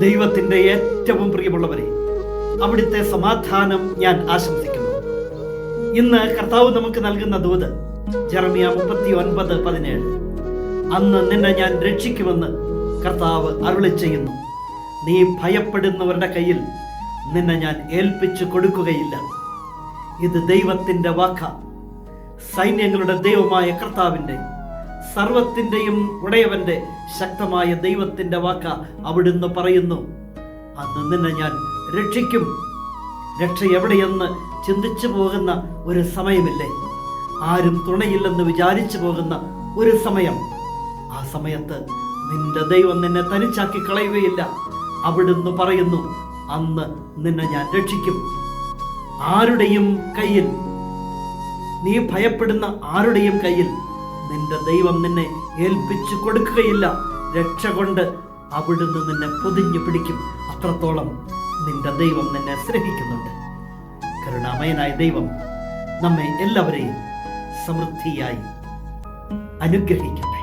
ദൈവത്തിന്റെ ഏറ്റവും പ്രിയമുള്ളവരെ അവിടുത്തെ സമാധാനം ഞാൻ ആശംസിക്കുന്നു. ഇന്ന് കർത്താവ് നമുക്ക് നൽകുന്ന ദൂത് ജർമിയ മുപ്പത്തി ഒൻപത് പതിനേഴ്. അന്ന് നിന്നെ ഞാൻ രക്ഷിക്കുമെന്ന് കർത്താവ് അരുളി ചെയ്യുന്നു. നീ ഭയപ്പെടുന്നവരുടെ കയ്യിൽ നിന്നെ ഞാൻ ഏൽപ്പിച്ചു കൊടുക്കുകയില്ല. ഇത് ദൈവത്തിന്റെ വാക്ക. സൈന്യങ്ങളുടെ ദൈവമായ കർത്താവിന്റെ സർവത്തിന്റെയും ഉടയവന്റെ ശക്തമായ ദൈവത്തിന്റെ വാക്ക അവിടുന്ന് പറയുന്നു. അന്ന് നിന്നെ ഞാൻ രക്ഷിക്കും. രക്ഷ എവിടെയെന്ന് ചിന്തിച്ചു പോകുന്ന ഒരു സമയമില്ലേ? ആരും തുണയില്ലെന്ന് വിചാരിച്ചു പോകുന്ന ഒരു സമയം. ആ സമയത്ത് നിന്റെ ദൈവം നിന്നെ തനിച്ചാക്കി കളയുകയില്ല. അവിടുന്ന് പറയുന്നു അന്ന് നിന്നെ ഞാൻ രക്ഷിക്കും. ആരുടെയും കയ്യിൽ നീ ഭയപ്പെടുന്ന ആരുടെയും കയ്യിൽ നിന്റെ ദൈവം നിന്നെ ഏൽപ്പിച്ചു കൊടുക്കുകയില്ല. രക്ഷ കൊണ്ട് അവിടുന്ന് നിന്നെ പൊതിഞ്ഞു പിടിക്കും. അത്രത്തോളം നിന്റെ ദൈവം നിന്നെ സ്നേഹിക്കുന്നുണ്ട്. കരുണാമയനായ ദൈവം നമ്മെ എല്ലാവരെയും സമൃദ്ധിയായി അനുഗ്രഹിക്കട്ടെ.